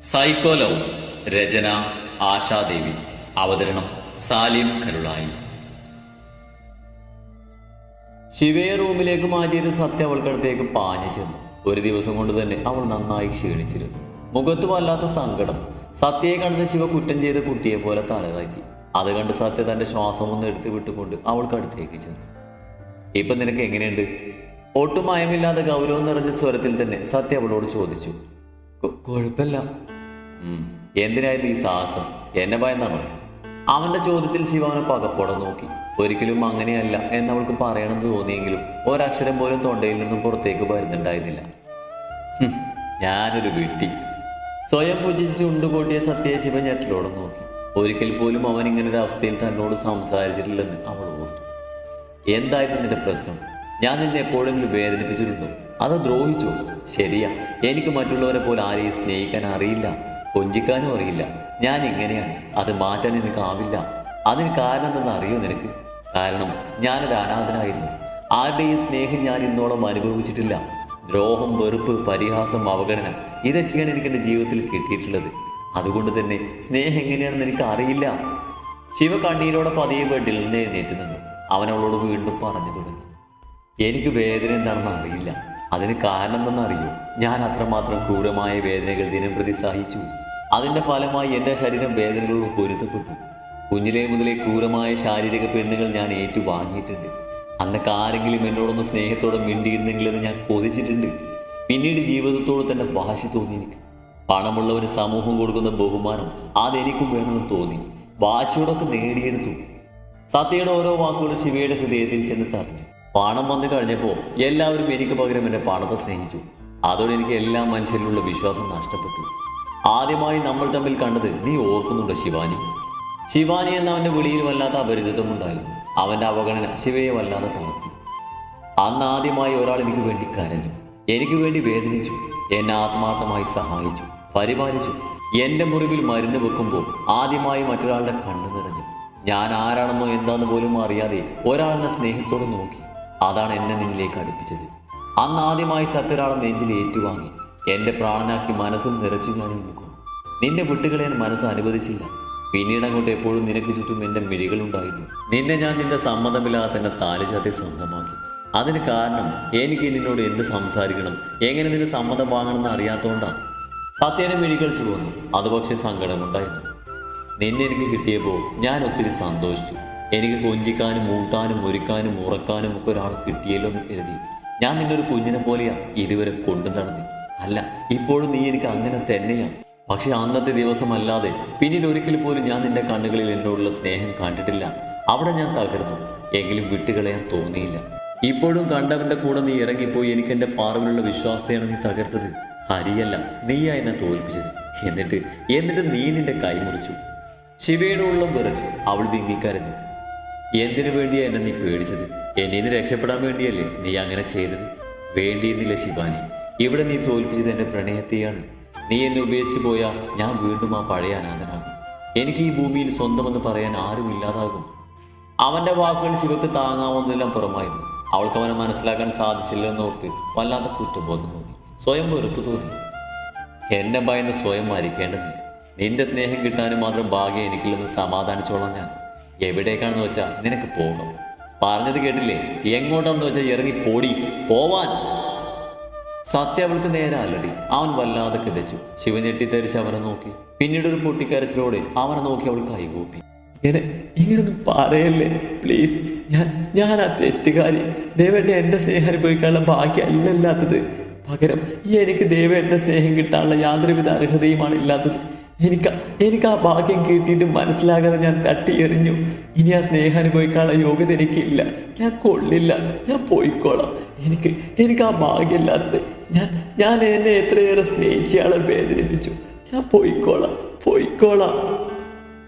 Psycho love രചന ആശാദേവി. അവതരണം സാലിം കരുളായി. ശിവയെ റൂമിലേക്ക് മാറ്റിയത് സത്യ അവൾക്കടുത്തേക്ക് പാഞ്ഞു ചെന്നു. ഒരു ദിവസം കൊണ്ട് തന്നെ അവൾ നന്നായി ക്ഷീണിച്ചിരുന്നു. മുഖത്ത് വല്ലാത്ത സങ്കടം. സത്യയെ കണ്ട് ശിവ കുറ്റം ചെയ്ത കുട്ടിയെ പോലെ തലതാറ്റി അത് കണ്ട് സത്യ തന്റെ ശ്വാസം ഒന്ന് എടുത്തു വിട്ടുകൊണ്ട് അവൾക്കടുത്തേക്ക് ചെന്നു. ഇപ്പൊ നിനക്ക് എങ്ങനെയുണ്ട്? ഒട്ടും മയമില്ലാതെ ഗൗരവം നിറഞ്ഞ സ്വരത്തിൽ തന്നെ സത്യ അവളോട് ചോദിച്ചു. "കൊ- കുഴപ്പമില്ല. എന്തിനായിരുന്നു ഈ സാഹസം? എന്നെ ഭയന്നാണോ അവന്റെ ചോദ്യത്തിൽ ശിവാനെ പകപ്പോടെ നോക്കി. ഒരിക്കലും അങ്ങനെയല്ല എന്നവൾക്ക് പറയണമെന്ന് തോന്നിയെങ്കിലും ഒരക്ഷരം പോലും തൊണ്ടയിൽ നിന്നും പുറത്തേക്ക് വരുന്നുണ്ടായിരുന്നില്ല. ഞാനൊരു വിട്ടി. സ്വയം പൂജിച്ച് ചുണ്ടുകൂട്ടിയ സത്യ ശിവ ഞെട്ടലോടെ നോക്കി. ഒരിക്കൽ പോലും അവൻ ഇങ്ങനെ ഒരു അവസ്ഥയിൽ തന്നോട് സംസാരിച്ചിട്ടില്ലെന്ന് അവൾ ഓർത്തു. എന്തായിരുന്നു നിന്റെ പ്രശ്നം? ഞാൻ നിന്നെ എപ്പോഴെങ്കിലും വേദനിപ്പിച്ചിട്ടുണ്ടോ? അത് ദ്രോഹിച്ചോ? ശരിയാ. എനിക്ക് മറ്റുള്ളവരെ പോലെ ആരെയും സ്നേഹിക്കാൻ അറിയില്ല. കൊഞ്ചിക്കാനും അറിയില്ല. ഞാൻ ഇങ്ങനെയാണ്. അത് മാറ്റാൻ എനിക്കാവില്ല അതിന് കാരണം എന്തെന്ന് അറിയോ നിനക്ക്? കാരണം ഞാനൊരു അനാഥനായിരുന്നു. ആരുടെയും സ്നേഹം ഞാൻ ഇന്നോളം അനുഭവിച്ചിട്ടില്ല. ദ്രോഹം വെറുപ്പ് പരിഹാസം അവഗണന ഇതൊക്കെയാണ് എനിക്ക് എന്റെ ജീവിതത്തിൽ കിട്ടിയിട്ടുള്ളത്. അതുകൊണ്ട് തന്നെ സ്നേഹം എങ്ങനെയാണെന്ന് എനിക്ക് അറിയില്ല. ശിവ കണ്ണീരോടെ പതിയെ ബെഡിൽ നിന്ന് എഴുന്നേറ്റ് നിന്നു. വീണ്ടും പറഞ്ഞു തുടങ്ങി. എനിക്ക് വേദന എന്താണെന്ന് അറിയില്ല. അതിന് കാരണം എന്തെന്നറിയോ ഞാൻ അത്രമാത്രം ക്രൂരമായ വേദനകൾ ദിനം പ്രതി സഹിച്ചു. അതിന്റെ ഫലമായി എന്റെ ശരീരം വേദനകളോട് പൊരുത്തപ്പെട്ടു. കുഞ്ഞിലെ മുതലേ ക്രൂരമായ ശാരീരിക പെണ്ണുകൾ ഞാൻ ഏറ്റു വാങ്ങിയിട്ടുണ്ട് അന്നൊക്കെ ആരെങ്കിലും എന്നോടൊന്ന് സ്നേഹത്തോടെ മിണ്ടിയിരുന്നെങ്കിലെന്ന് ഞാൻ കൊതിച്ചിട്ടുണ്ട്. പിന്നീട് ജീവിതത്തോട് തന്നെ വാശി തോന്നി എനിക്ക്. പണമുള്ളവന് സമൂഹം കൊടുക്കുന്ന ബഹുമാനം അതെനിക്കും വേണമെന്ന് തോന്നി. വാശിയോടൊക്കെ നേടിയെടുത്തു. സത്യയുടെ ഓരോ വാക്കുകളും ശിവയുടെ ഹൃദയത്തിൽ ചെന്ന് തറഞ്ഞു. പണം വന്നു കഴിഞ്ഞപ്പോൾ എല്ലാവരും എനിക്ക് പകരം എന്നെ പണത്തെ സ്നേഹിച്ചു. അതോടെ എനിക്ക് എല്ലാ മനുഷ്യരിലുള്ള വിശ്വാസം നഷ്ടപ്പെട്ടു. ആദ്യമായി നമ്മൾ തമ്മിൽ കണ്ടത് നീ ഓർക്കുന്നുണ്ടോ ശിവാനി? ശിവാനി എന്ന അവന്റെ വിളിയിൽ വല്ലാത്ത അപരിചിതമുണ്ടായിരുന്നു അവന്റെ അവഗണന ശിവയെ വല്ലാതെ തളർത്തി. അന്ന് ആദ്യമായി ഒരാൾ എനിക്ക് വേണ്ടി കരഞ്ഞു. എനിക്ക് വേണ്ടി വേദനിച്ചു. എന്നെ ആത്മാർത്ഥമായി സഹായിച്ചു. പരിപാലിച്ചു. എന്റെ മുറിവിൽ മരുന്ന് വെക്കുമ്പോൾ ആദ്യമായി മറ്റൊരാളുടെ കണ്ണു നിറഞ്ഞു. ഞാൻ ആരാണെന്നോ എന്താണെന്ന് പോലും അറിയാതെ ഒരാളെന്നെ സ്നേഹത്തോട് നോക്കി. അതാണ് എന്നെ നിന്നിലേക്ക് അടുപ്പിച്ചത്. അന്ന് ആദ്യമായി സത്യരാളൻ നെഞ്ചിൽ ഏറ്റുവാങ്ങി. എന്റെ പ്രാണനാക്കി മനസ്സും നിറച്ചു ഞാൻ ഈ മുഖം. നിന്നെ വിട്ടുകളയാൻ മനസ്സ് അനുവദിച്ചില്ല. പിന്നീട് അങ്ങോട്ട് എപ്പോഴും നിനക്ക് ചുറ്റും എന്റെ മിഴികളുണ്ടായിരുന്നു നിന്നെ ഞാൻ നിന്റെ സമ്മതമില്ലാതെ തന്നെ താലിചാത്തെ സ്വന്തമാക്കി. അതിന് കാരണം എനിക്ക് നിന്നോട് എന്ത് സംസാരിക്കണം? എങ്ങനെ നിന്റെ സമ്മതം വാങ്ങണമെന്ന് അറിയാത്തതുകൊണ്ടാണ് സത്യയുടെ മിഴികൾ ചുവന്നു. അത് പക്ഷേ സങ്കടമുണ്ടായിരുന്നു. നിന്നെ എനിക്ക് കിട്ടിയപ്പോൾ ഞാൻ ഒത്തിരി സന്തോഷിച്ചു. എനിക്ക് കൊഞ്ചിക്കാനും മൂട്ടാനും ഒരുക്കാനും ഉറക്കാനും ഒക്കെ ഒരാൾ കിട്ടിയല്ലോ എന്ന് കരുതി. ഞാൻ നിന്നെ ഒരു കുഞ്ഞിനെ പോലെയാ ഇതുവരെ കൊണ്ടു നടന്നി. അല്ല ഇപ്പോഴും നീ എനിക്ക് അങ്ങനെ തന്നെയാണ് പക്ഷെ അന്നത്തെ ദിവസമല്ലാതെ പിന്നീട് ഒരിക്കൽ പോലും ഞാൻ നിന്റെ കണ്ണുകളിൽ എന്നോടുള്ള സ്നേഹം കണ്ടിട്ടില്ല. അവിടെ ഞാൻ തകർന്നു. എങ്കിലും വിട്ടുകളയാൻ തോന്നിയില്ല. ഇപ്പോഴും കണ്ടവന്റെ കൂടെ നീ ഇറങ്ങിപ്പോയി എനിക്ക് എന്റെ പാറവിലുള്ള വിശ്വാസത്തെയാണ് നീ തകർത്തത്. ഹരിയല്ല നീയാ എന്നെ തോൽപ്പിച്ചത്. എന്നിട്ട് എന്നിട്ട് നീ നിന്റെ കൈ മുറിച്ചു. ശിവയുടെ ഉള്ളം വിറച്ചു. അവൾ വിങ്ങിക്കരഞ്ഞു. എന്തിനു വേണ്ടിയാ എന്നെ നീ പേടിച്ചത്? എന്നെ നിന്ന് രക്ഷപ്പെടാൻ വേണ്ടിയല്ലേ നീ അങ്ങനെ ചെയ്തത്? വേണ്ടിയെന്നില്ല ശിവാനി ഇവിടെ നീ തോൽപ്പിച്ചത് എന്റെ പ്രണയത്തെയാണ്. നീ എന്നെ ഉപേക്ഷിച്ച് പോയാൽ ഞാൻ വീണ്ടും ആ പഴയ അനാഥനാകും. എനിക്ക് ഈ ഭൂമിയിൽ സ്വന്തമെന്ന് പറയാൻ ആരും ഇല്ലാതാകും. അവന്റെ വാക്കുകൾ ശിവക്ക് താങ്ങാവുന്നതെല്ലാം പുറമായിരുന്നു. അവൾക്ക് അവനെ മനസ്സിലാക്കാൻ സാധിച്ചില്ലെന്നോർത്ത് വല്ലാത്ത കുറ്റബോധം തോന്നി. സ്വയം വെറുപ്പ് തോന്നി. എന്നെ ഭയന്ന് സ്വയം മരിക്കേണ്ടത് നിന്റെ സ്നേഹം കിട്ടാനും മാത്രം ഭാഗ്യം എനിക്കില്ലെന്ന് സമാധാനിച്ചോളാം ഞാൻ. എവിടേക്കാണെന്ന് വെച്ചാൽ നിനക്ക് പോകണം പറഞ്ഞത് കേട്ടില്ലേ? എങ്ങോട്ടാണെന്ന് വെച്ചാൽ ഇറങ്ങി പോടി പോവാൻ. സത്യ അവൾക്ക് നേരെ അല്ലടി അവൻ വല്ലാതെ കിതച്ചു. ശിവൻ ഞെട്ടിത്തരിച്ച് അവനെ നോക്കി. പിന്നീട് ഒരു പൊട്ടിക്കരച്ചിലോടെ അവനെ നോക്കി അവൾ കൈകൂപ്പി. ഇങ്ങനെ ഇങ്ങനൊന്നും പറയല്ലേ? പ്ലീസ് ഞാൻ ഞാൻ ആ തെറ്റുകാരി. ദേവേട്ട എന്റെ സ്നേഹം അനുഭവിക്കാനുള്ള ഭാഗ്യമല്ല ഇല്ലാത്തത് പകരം ഈ എനിക്ക് ദൈവേട്ടന്റെ സ്നേഹം കിട്ടാനുള്ള യാതൊരുവിധ അർഹതയുമാണ് ഇല്ലാത്തത്. എനിക്ക് എനിക്ക് ആ ഭാഗ്യം കിട്ടിയിട്ട് മനസ്സിലാകാതെ ഞാൻ തട്ടി എറിഞ്ഞു ഇനി ആ സ്നേഹം അനുഭവിക്കാനുള്ള യോഗ്യത എനിക്കില്ല. ഞാൻ കൊള്ളില്ല. ഞാൻ പോയിക്കോളാം. എനിക്ക് എനിക്ക് ആ ഭാഗ്യമില്ലാത്തത് ഞാൻ ഞാൻ എന്നെ എത്രയേറെ സ്നേഹിച്ചയാളെ വേദനിപ്പിച്ചു. ഞാൻ പോയിക്കോളാം. പോയിക്കോളാം.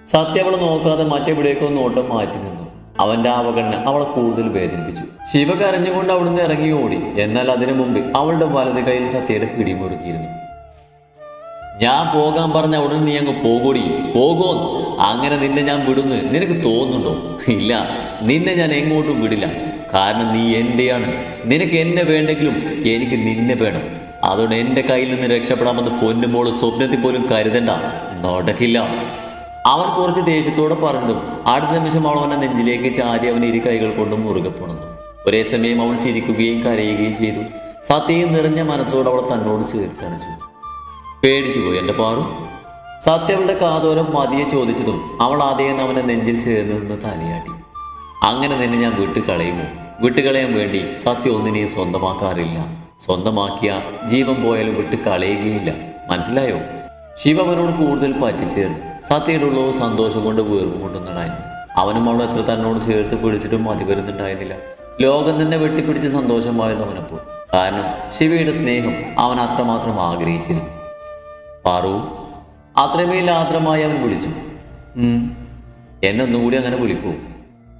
സത്യ അവളെ നോക്കാതെ മറ്റെവിടേക്കോ നോട്ടം മാറ്റി നിന്നു. അവന്റെ അവഗണന അവളെ കൂടുതൽ വേദനിപ്പിച്ചു. ശിവ കരഞ്ഞുകൊണ്ട് അവിടുന്ന് ഇറങ്ങി ഓടി. എന്നാൽ അതിനു മുമ്പ് അവളുടെ വലത് കയ്യിൽ സത്യയുടെ പിടിമുറുക്കിയിരുന്നു. ഞാൻ പോകാൻ പറഞ്ഞ ഉടനെ നീ അങ്ങ് പോകൂടി. പോകോന്ന് അങ്ങനെ നിന്നെ ഞാൻ വിടുന്നു നിനക്ക് തോന്നുന്നുണ്ടോ? ഇല്ല നിന്നെ ഞാൻ എങ്ങോട്ടും വിടില്ല. കാരണം നീ എന്റെയാണ് നിനക്ക് എന്നെ വേണ്ടെങ്കിലും എനിക്ക് നിന്നെ വേണം. അതുകൊണ്ട് എന്റെ കയ്യിൽ നിന്ന് രക്ഷപ്പെടാമെന്ന് പൊന്നുമ്പോൾ സ്വപ്നത്തിൽ പോലും കരുതണ്ട. നടക്കില്ല. അവൻ കുറച്ച് ദേഷ്യത്തോടെ പറഞ്ഞതും അടുത്ത നിമിഷം അവൾ അവനെ നെഞ്ചിലേക്ക് ചാരി അവൻ ഇരു കൈകൾ കൊണ്ട് മുറുകെ പോണന്നു. ഒരേ സമയം അവൾ ചിരിക്കുകയും കരയുകയും ചെയ്തു. സത്യം നിറഞ്ഞ മനസ്സോട് അവൾ തന്നോട് ചേർത്തണച്ചു. പേടിച്ചു പോയി എന്റെ പാറു. സത്യവളുടെ കാതോരം മതിയെ ചോദിച്ചതും അവൾ ആദ്യം അവനെ നെഞ്ചിൽ ചേർന്ന് നിന്ന് തലയാട്ടി. അങ്ങനെ നിന്നെ ഞാൻ വിട്ടുകളയുമോ? വിട്ടുകളയാൻ വേണ്ടി സത്യം ഒന്നിനെയും സ്വന്തമാക്കാറില്ല. സ്വന്തമാക്കിയ ജീവൻ പോയാലും വിട്ട് കളയുകയില്ല. മനസ്സിലായോ? ശിവ അവനോട് കൂടുതൽ പറ്റിച്ചേർന്നു. സത്യയുടെ ഉള്ളവും സന്തോഷം കൊണ്ട് വീർപ്പ് അവനും അവൾ എത്ര തന്നോട് ചേർത്ത് പിടിച്ചിട്ടും മതി വരുന്നുണ്ടായിരുന്നില്ല. ലോകം തന്നെ വെട്ടിപ്പിടിച്ച് സന്തോഷമായിരുന്നു അവനപ്പോൾ കാരണം ശിവയുടെ സ്നേഹം അവൻ അത്രമാത്രം ആഗ്രഹിച്ചിരുന്നു. പാറു അത്രമേൽ ആദ്രമായി അവൻ വിളിച്ചു. എന്നൊന്നും എന്നെ ഒന്നുകൂടി അങ്ങനെ വിളിക്കൂ.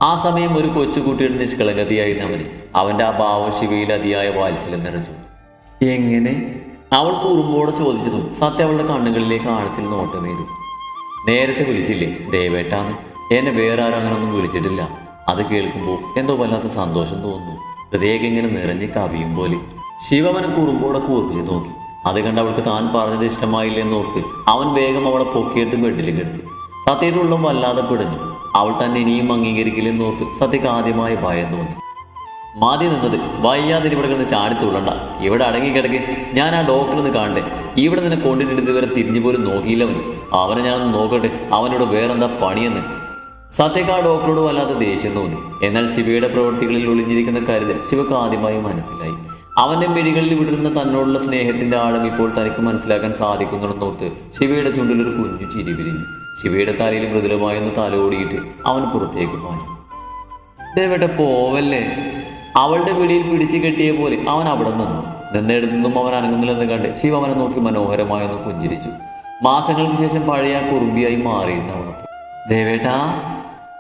ആ സമയം ഒരു കൊച്ചുകുട്ടിയുടെ നിഷ്കളങ്കതയായിരുന്നു അവന്. അവന്റെ ആ ഭാവം ശിവയിൽ അതിയായ വാത്സല്യം നിറച്ചു എങ്ങനെ? അവൾ കുറുമ്പോടെ ചോദിച്ചതും സത്യ അവളുടെ കണ്ണുകളിലേക്ക് ആഴത്തിൽ നോട്ടമേതു. നേരത്തെ വിളിച്ചില്ലേ? ദേവേട്ടാന്ന്. എന്നെ വേറെ ആരും അങ്ങനൊന്നും വിളിച്ചിട്ടില്ല. അത് കേൾക്കുമ്പോൾ എന്തോ വല്ലാത്ത സന്തോഷം തോന്നുന്നു. ഹൃദയം ഇങ്ങനെ നിറഞ്ഞ് കവിയും പോലെ. ശിവമനെ കുറുമ്പോടെ കൂർപ്പിച്ച് നോക്കി. അത് കണ്ട് അവൾക്ക് താൻ പറഞ്ഞത് ഇഷ്ടമായില്ലെന്നോർത്ത് അവൻ വേഗം അവളെ പൊക്കിയെടുത്ത് ബെഡിൽ കിടത്തി സത്യയുടെ ഉള്ളം വല്ലാതെ പിടഞ്ഞു. അവൾ തന്നെ ഇനിയും അംഗീകരിക്കില്ലെന്നോർത്ത് സത്യക്ക് ആദ്യമായ ഭയം തോന്നി. മാതി നിന്നത് വയ്യാതെ ഇവിടെ കിടന്ന് ചാടിത്തുള്ളണ്ട ഇവിടെ അടങ്ങി കിടക്ക്. ഞാൻ ആ ഡോക്ടറിന്ന് കാണണ്ടേ ഇവിടെ നിന്നെ കൊണ്ടിട്ട് ഇതുവരെ തിരിഞ്ഞു പോലും നോക്കിയില്ലവൻ. അവനെ ഞാനൊന്ന് നോക്കട്ടെ. അവനോട് വേറെന്താ പണിയെന്ന്. സത്യക്ക് ആ ഡോക്ടറോട് വല്ലാത്ത ദേഷ്യം തോന്നി. എന്നാൽ ശിവയുടെ പ്രവൃത്തികളിൽ ഒളിഞ്ഞിരിക്കുന്ന കരുതൽ ശിവക്ക് ആദ്യമായി മനസ്സിലായി. അവന്റെ മിഴികളിൽ വിടരുന്ന തന്നോടുള്ള സ്നേഹത്തിന്റെ ആഴം ഇപ്പോൾ തനിക്ക് മനസ്സിലാക്കാൻ സാധിക്കുന്നുണ്ടെന്നോർത്ത് ശിവയുടെ ചുണ്ടിൽ ഒരു കുഞ്ഞു ചിരി വിരിഞ്ഞു. ശിവയുടെ തലയിൽ മൃദുലമായൊന്ന് തലോടിയിട്ട് അവൻ പുറത്തേക്ക് പോയി ദേവേട്ട പോവല്ലേ? അവളുടെ പിടിയിൽ പിടിച്ചു കെട്ടിയ പോലെ അവൻ അവിടെ നിന്നു. നിന്നും അവൻ അനങ്ങുന്നില്ലെന്ന് കണ്ട് ശിവ അവനെ നോക്കി മനോഹരമായൊന്ന് പുഞ്ചിരിച്ചു. മാസങ്ങൾക്ക് ശേഷം പഴയ കുറുമ്പിയായി മാറിയിരുന്നു അവളപ്പോൾ ദേവേട്ടാ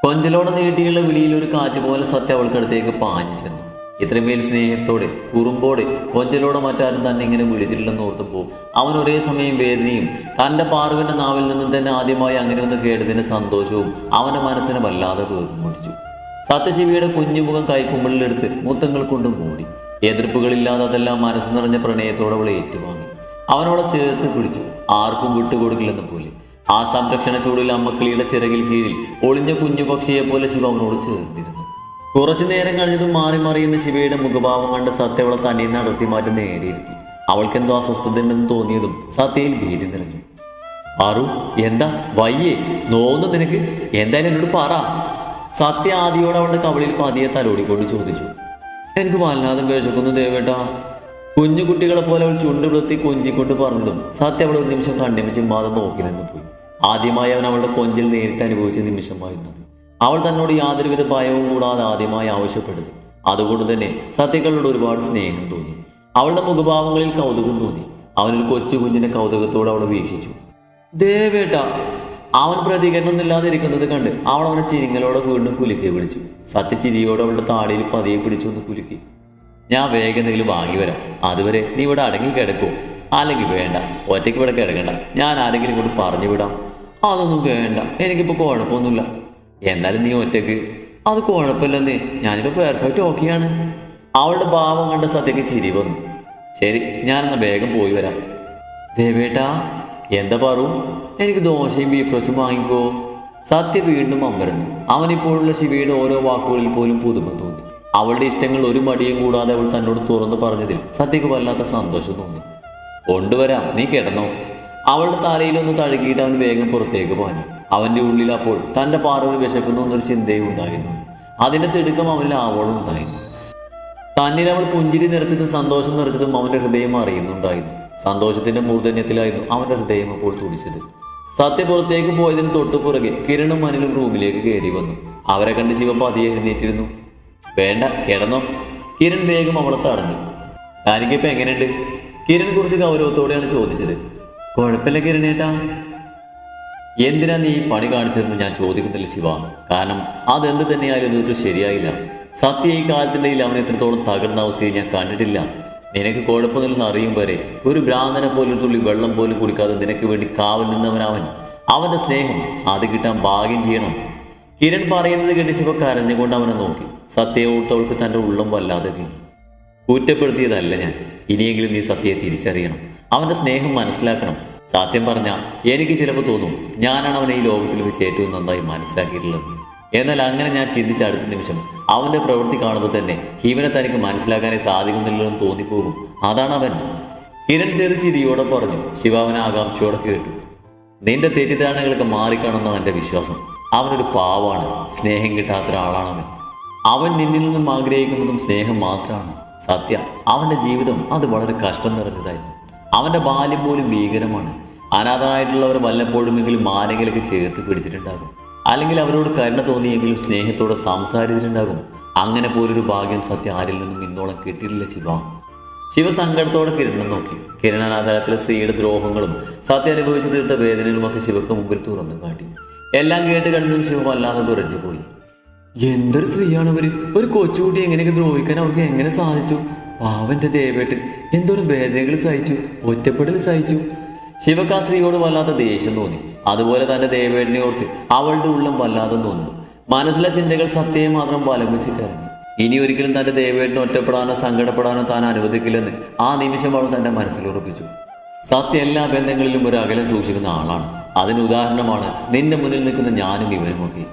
കൊഞ്ചലോടെ നീട്ടിയുള്ള വിളിയിൽ ഒരു കാറ്റ് പോലെ സത്യ അവൾക്കടുത്തേക്ക് പാഞ്ഞു ചെന്നു. ഇത്രമേൽ സ്നേഹത്തോടെ കുറുമ്പോടെ കൊഞ്ചലോടെ മറ്റാരും തന്നെ ഇങ്ങനെ വിളിച്ചിട്ടില്ലെന്ന് ഓർത്തപ്പോൾ അവൻ ഒരേ സമയം വേദനയും തന്റെ പാർവിന്റെ നാവിൽ നിന്നും തന്നെ ആദ്യമായി അങ്ങനെ ഒന്ന് കേട്ടതിന്റെ സന്തോഷവും അവന്റെ മനസ്സിനെ വല്ലാതെ വീർമുടിച്ചു. സത്യശിവിയുടെ കുഞ്ഞുമുഖം കൈക്കുമ്പിളിലെടുത്ത് മുത്തങ്ങൾ കൊണ്ട് മൂടി. എതിർപ്പുകളില്ലാതെ അതെല്ലാം മനസ്സ് നിറഞ്ഞ പ്രണയത്തോടെ അവളെ ഏറ്റുവാങ്ങി. അവനോടെ ചേർത്ത് പിടിച്ചു. ആർക്കും വിട്ടുകൊടുക്കില്ലെന്ന് പോലെ. ആ സംരക്ഷണ ചൂടിൽ അമ്മക്കിളിയുടെ ചിറകിൽ കീഴിൽ ഒളിഞ്ഞ കുഞ്ഞു പക്ഷിയെ പോലെ ശിവ അവനോട് ചേർത്തിരുന്നു. കുറച്ചു നേരം കഴിഞ്ഞതും മാറി മറിയുന്ന ശിവയുടെ മുഖഭാവം കണ്ട് സത്യ അവളെ തന്നെ നടത്തി മാറ്റി നേരെയിരുത്തി. അസ്വസ്ഥത ഉണ്ടെന്ന് തോന്നിയതും സത്യയിൽ ഭീതി നിറഞ്ഞു. ആറു എന്താ? വയ്യേ നോന്നു നിനക്ക്. എന്തായാലും എന്നോട് പറ. സത്യ ആദിയോട് അവളുടെ കവളിൽ പതിയെ തലോടിക്കൊണ്ട് ചോദിച്ചു. എനിക്ക് വല്ലാതെ വിശക്കുന്നു ദേവേട്ടാ. കുഞ്ഞു കുട്ടികളെ പോലെ അവൾ ചുണ്ട് വിളത്തി കൊഞ്ചിക്കൊണ്ട് പറഞ്ഞതും സത്യ അവൾ ഒരു നിമിഷം കണ്ണിമിച്ച് മാതം നോക്കി നിന്ന് പോയി. ആദ്യമായി അവൻ അവളുടെ കൊഞ്ചിൽ നേരിട്ട് അനുഭവിച്ച നിമിഷമായിരുന്നത്. അവൾ തന്നോട് യാതൊരുവിധ ഭയവും കൂടാതെ ആദ്യമായി ആവശ്യപ്പെടുന്നു. അതുകൊണ്ട് തന്നെ സത്യങ്ങളോട് ഒരുപാട് സ്നേഹം തോന്നി. അവളുടെ മുഖഭാവങ്ങളിൽ കൗതുകം തോന്നി. അവനൊരു കൊച്ചു കുഞ്ഞിന്റെ കൗതുകത്തോടെ അവളെ വീക്ഷിച്ചു. ദേവേട്ട അവൻ പ്രതികരണമൊന്നുമില്ലാതെ ഇരിക്കുന്നത് കണ്ട് അവൾ അവനെ ചിരിങ്ങലോടെ വീണ്ടും കുലുക്കി വിളിച്ചു. സത്യ ചിരിയോടെ അവളുടെ താടിയിൽ പതിയെ പിടിച്ചു ഒന്ന് കുലുക്കി. ഞാൻ വേഗം എന്തെങ്കിലും വാങ്ങി വരാം. അതുവരെ നീ ഇവിടെ അടങ്ങി കിടക്കൂ. അല്ലെങ്കിൽ വേണ്ട ഒറ്റയ്ക്ക് ഇവിടെ കിടക്കണ്ട. ഞാൻ ആരെങ്കിലും ഇങ്ങോട്ട് പറഞ്ഞു വിടാം. അതൊന്നും വേണ്ട. എനിക്കിപ്പോൾ കുഴപ്പമൊന്നുമില്ല. എന്നാലും നീ ഒറ്റയ്ക്ക് അത് കുഴപ്പമില്ലെന്നേ. ഞാനിപ്പോൾ പെർഫെക്റ്റ് ഓക്കെയാണ് അവളുടെ ഭാവം കണ്ട സത്യക്ക് ചിരി വന്നു. ശരി ഞാനെന്നാ വേഗം പോയി വരാം. ദേവേട്ടാ എന്താ പറു? എനിക്ക് ദോശയും ബീഫ് റോസും വാങ്ങിക്കോ. സത്യ വീണ്ടും അമ്പരന്നു. അവനിപ്പോഴുള്ള ശിവയുടെ ഓരോ വാക്കുകളിൽ പോലും പുതുമ തോന്നി. അവളുടെ ഇഷ്ടങ്ങൾ ഒരു മടിയും കൂടാതെ അവൾ തന്നോട് തുറന്നു പറഞ്ഞതിൽ സത്യക്ക് വല്ലാത്ത സന്തോഷം തോന്നി. കൊണ്ടുവരാം നീ കിടന്നോ. അവളുടെ തലയിലൊന്ന് തഴുകിയിട്ട് അവൻ വേഗം പുറത്തേക്ക് പാഞ്ഞു. അവന്റെ ഉള്ളിൽ അപ്പോൾ തന്റെ പാറവിൽ വിശക്കുന്നു എന്നൊരു ചിന്തയും ഉണ്ടായിരുന്നു. അതിന്റെ തിടുക്കം അവനിൽ ആവോളം ഉണ്ടായിരുന്നു. തന്നിൽ അവൾ പുഞ്ചിരി നിറച്ചതും സന്തോഷം നിറച്ചതും അവന്റെ ഹൃദയം അറിയുന്നുണ്ടായിരുന്നു. സന്തോഷത്തിന്റെ മൂർധന്യത്തിലായിരുന്നു അവന്റെ ഹൃദയം അപ്പോൾ തുടിച്ചത്. സത്യ പുറത്തേക്ക് പോയതിന് തൊട്ടു പുറകെ കിരണും മനിലും റൂമിലേക്ക് കയറി വന്നു. അവരെ കണ്ട് ശിവ പതിയെ എഴുന്നേറ്റിരുന്നു. വേണ്ട കിടന്നോ. കിരൺ വേഗം അവളെ തടഞ്ഞു. താനിക്കിപ്പോൾ എങ്ങനെയുണ്ട്? കിരൺ കുറിച്ച് ഗൗരവത്തോടെയാണ് ചോദിച്ചത്. കുഴപ്പമില്ല കിരണേട്ടാ എന്തിനാ നീ പണി കാണിച്ചതെന്ന് ഞാൻ ചോദിക്കുന്നില്ല ശിവ. കാരണം അതെന്ത് തന്നെയായാലും ഇതൊട്ട് ശരിയായില്ല. സത്യ ഈ കാലത്തിന്റെ അവൻ എത്രത്തോളം തകർന്ന അവസ്ഥയിൽ ഞാൻ കണ്ടിട്ടില്ല. നിനക്ക് കുഴപ്പമൊന്നുമില്ലെന്ന് അറിയും വരെ ഒരു ഭ്രാന്തനെ പോലും തുള്ളി വെള്ളം പോലും കുടിക്കാതെ നിനക്ക് വേണ്ടി കാവൽ നിന്നവനവൻ അവന്റെ സ്നേഹം അത് കിട്ടാൻ ഭാഗ്യം ചെയ്യണം. കിരൺ പറയുന്നത് കേട്ട് ശിവ കരഞ്ഞുകൊണ്ട് അവനെ നോക്കി. സത്യയെ ഓർത്തവൾക്ക് തന്റെ ഉള്ളം വല്ലാതെ കുറ്റപ്പെടുത്തിയതല്ല ഞാൻ. ഇനിയെങ്കിലും നീ സത്യയെ തിരിച്ചറിയണം. അവന്റെ സ്നേഹം മനസ്സിലാക്കണം. സത്യം പറഞ്ഞ എനിക്ക് ചിലപ്പോൾ തോന്നും ഞാനാണ് അവനെ ഈ ലോകത്തിൽ വെച്ച് ഏറ്റവും നന്നായി മനസ്സിലാക്കിയിട്ടുള്ളത്. എന്നാൽ അങ്ങനെ ഞാൻ ചിന്തിച്ച അടുത്ത നിമിഷം അവന്റെ പ്രവൃത്തി കാണുമ്പോൾ തന്നെ ഹീവനെ തനിക്ക് മനസ്സിലാക്കാനേ സാധിക്കുന്നില്ലെന്ന് തോന്നിപ്പോകും. അതാണ് അവൻ. കിരൺ ചെറു ചിരിയോടെ പറഞ്ഞു ശിവാവന ആകാംക്ഷയോടെ കേട്ടു. നിന്റെ തെറ്റിദ്ധാരണകളൊക്കെ മാറിക്കാണെന്നാണ് എന്റെ വിശ്വാസം. അവനൊരു പാവാണ് സ്നേഹം കിട്ടാത്ത ഒരാളാണ് അവൻ. അവൻ നിന്നിൽ നിന്നും ആഗ്രഹിക്കുന്നതും സ്നേഹം മാത്രമാണ് സത്യ അവന്റെ ജീവിതം അത് വളരെ കഷ്ടം നിറഞ്ഞതായിരുന്നു. അവന്റെ ബാല്യം പോലും ഭീകരമാണ്. അനാഥനായിട്ടുള്ളവർ വല്ലപ്പോഴുമെങ്കിലും ആരെങ്കിലൊക്കെ ചേർത്ത് പിടിച്ചിട്ടുണ്ടാകും. അല്ലെങ്കിൽ അവരോട് കരുണ തോന്നിയെങ്കിലും സ്നേഹത്തോടെ സംസാരിച്ചിട്ടുണ്ടാകും. അങ്ങനെ പോലൊരു ഭാഗ്യം സത്യ ആരിൽ നിന്നും ഇന്നോളം കിട്ടിയിട്ടില്ല ശിവ. ശിവ സങ്കടത്തോടെ കിരണം നോക്കി ആ സ്ത്രീയുടെ ദ്രോഹങ്ങളും സത്യ അനുഭവിച്ചു തീർത്ത വേദനകളുമൊക്കെ ശിവക്ക് മുമ്പിൽ തുറന്നു കാട്ടി. എല്ലാം കേട്ട് കണ്ടതും ശിവ വല്ലാതെ വിറച്ചു പോയി. എന്തൊരു സ്ത്രീയാണ് അവർ ഒരു കൊച്ചുകുട്ടി എങ്ങനെയൊക്കെ ദ്രോഹിക്കാൻ അവർക്ക് എങ്ങനെ സാധിച്ചു? പാവന്റെ ദേവേട്ടൻ എന്തോരം വേദനകൾ സഹിച്ചു ഒറ്റപ്പെടൽ സഹിച്ചു. ശിവകാശ്രീയോട് വല്ലാത്ത ദേഷ്യം തോന്നി. അതുപോലെ തന്നെ ദേവേട്ടനെ ഓർത്ത് അവളുടെ ഉള്ളം വല്ലാതെ തോന്നുന്നു. മനസ്സിലെ ചിന്തകൾ സത്യയെ മാത്രം വലം വെച്ച് കരഞ്ഞു ഇനി ഒരിക്കലും തന്റെ ദേവേട്ടനെ ഒറ്റപ്പെടാനോ സങ്കടപ്പെടാനോ താൻ അനുവദിക്കില്ലെന്ന് ആ നിമിഷം അവൾ തന്റെ മനസ്സിൽ ഉറപ്പിച്ചു. സത്യ എല്ലാ ബന്ധങ്ങളിലും ഒരു അകലം സൂക്ഷിക്കുന്ന ആളാണ്. അതിന് ഉദാഹരണമാണ് നിന്റെ മുന്നിൽ നിൽക്കുന്ന ഞാനും ഇവനുമൊക്കെ.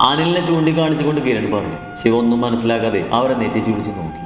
അനിലിനെ ചൂണ്ടിക്കാണിച്ചുകൊണ്ട് കിരൺ പറഞ്ഞു. ശിവ ഒന്നും മനസ്സിലാക്കാതെ അവരെ നെറ്റിച്ചുടിച്ച് നോക്കി.